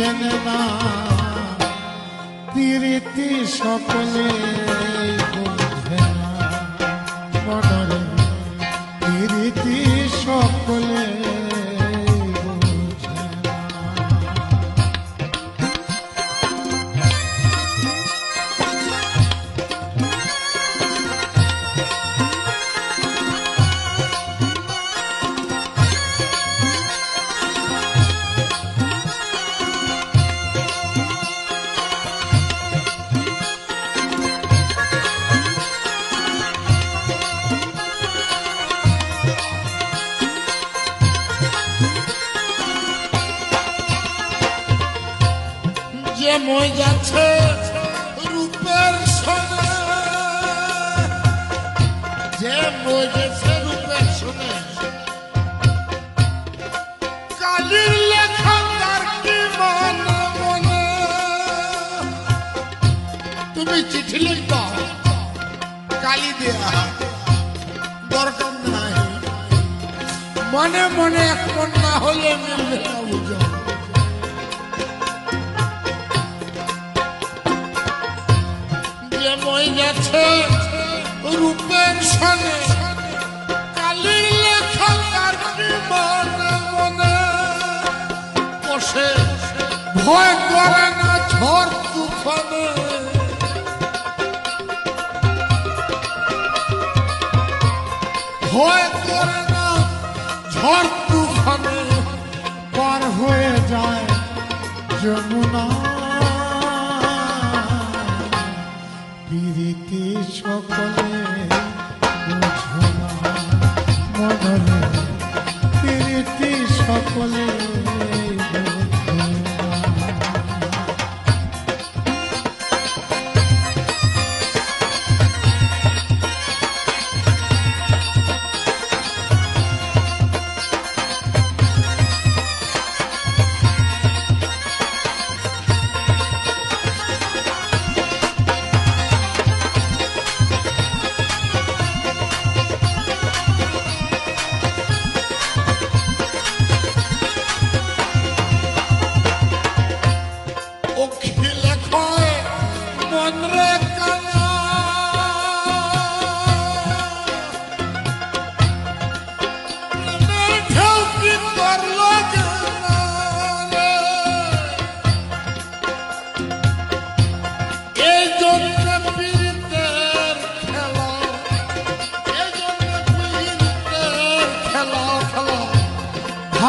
চেনে না। প্রীতি সকলে যে মই যাচ্ছে রূপের সনে। যে মই যাচ্ছে রূপের সনে। কালির লেখা তার কি মনে মনে? তুমি চিঠি লিখবা? কালি দেয়া। দরকার নাই। মনে মনে এক না হলে মিলবে না রূপের সনে, কালির মনে মনে। বসে, ভয় করে না ঝড় তুফানে। ভয় করে না ঝড় তুফানে, পার হয়ে যায় যমুনা। সকলে